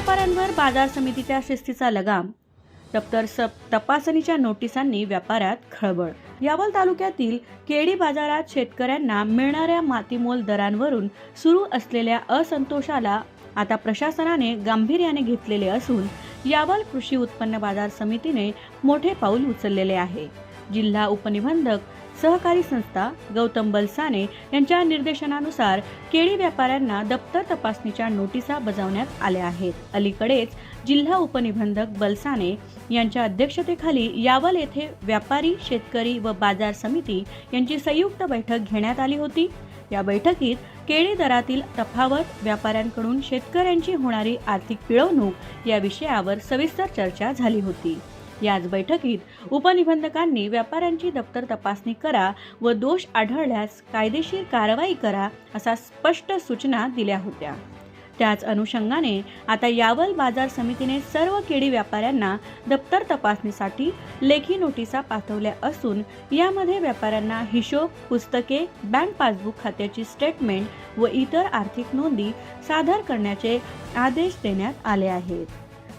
व्यापाऱ्यांवर बाजार समितीच्या शिस्तीचा लगाम. दप्तर सप तपासणीच्या नोटिसांनी व्यापारात खळबळ. यावल तालुक्यातील केळी बाजारात शेतकऱ्यांना मिळणाऱ्या मातीमोल दरांवरून सुरू असलेल्या असंतोषाला आता प्रशासनाने गांभीर्याने घेतलेले असून यावल कृषी उत्पन्न बाजार समितीने मोठे पाऊल उचललेले आहे. जिल्हा उपनिबंधक सहकारी संस्था गौतम बलसाने यांच्या निर्देशनानुसार केळी व्यापाऱ्यांना दप्तर तपासणीच्या नोटिसा बजावण्यात आल्या आहेत. अलीकडेच जिल्हा उपनिबंधक बलसाने यांच्या अध्यक्षतेखाली यावल येथे व्यापारी शेतकरी व बाजार समिती यांची संयुक्त बैठक घेण्यात आली होती. या बैठकीत केळी दरातील तफावत व्यापाऱ्यांकडून शेतकऱ्यांची होणारी आर्थिक पिळवणूक या विषयावर सविस्तर चर्चा झाली होती. याच बैठकीत उपनिबंधकांनी व्यापाऱ्यांची दप्तर तपासणी करा व दोष आढळल्यास कायदेशीर कारवाई करा असा स्पष्ट सूचना दिल्या होत्या. त्याच अनुषंगाने आता यावल बाजार समितीने सर्व केळी व्यापाऱ्यांना दप्तर तपासणीसाठी लेखी नोटिसा पाठवल्या असून यामध्ये व्यापाऱ्यांना हिशोब पुस्तके बँक पासबुक खात्याची स्टेटमेंट व इतर आर्थिक नोंदी सादर करण्याचे आदेश देण्यात आले आहेत.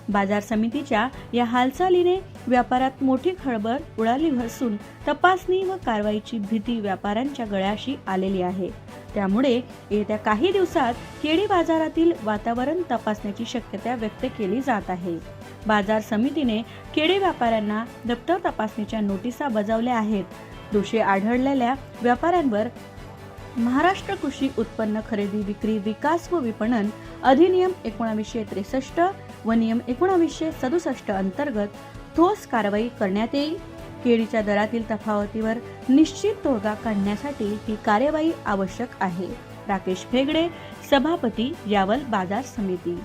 बाजार समितीच्या या हालचालीने व्यापारात मोठी खळबळ उडाली असून तपासणी व कारवाईची भीती व्यापाऱ्यांच्या गळ्याशी आलेली आहे. त्यामुळे येत्या काही दिवसात केळी बाजारातील वातावरण तपासण्याची शक्यता व्यक्त केली जात आहे. बाजार समितीने केळी व्यापाऱ्यांना दप्तर तपासणीच्या नोटिसा बजावल्या आहेत. दोषी आढळलेल्या व्यापाऱ्यांवर महाराष्ट्र कृषी उत्पन्न खरेदी विक्री विकास व विपणन अधिनियम एकोणावीसशे त्रेसष्ट व नियम एकोणावीसशे सदुसष्ट अंतर्गत ठोस कारवाई करण्यात येईल. केळीच्या दरातील तफावतीवर निश्चित तोडगा काढण्यासाठी ही कार्यवाही आवश्यक आहे. राकेश फेगडे सभापती यावल बाजार समिती.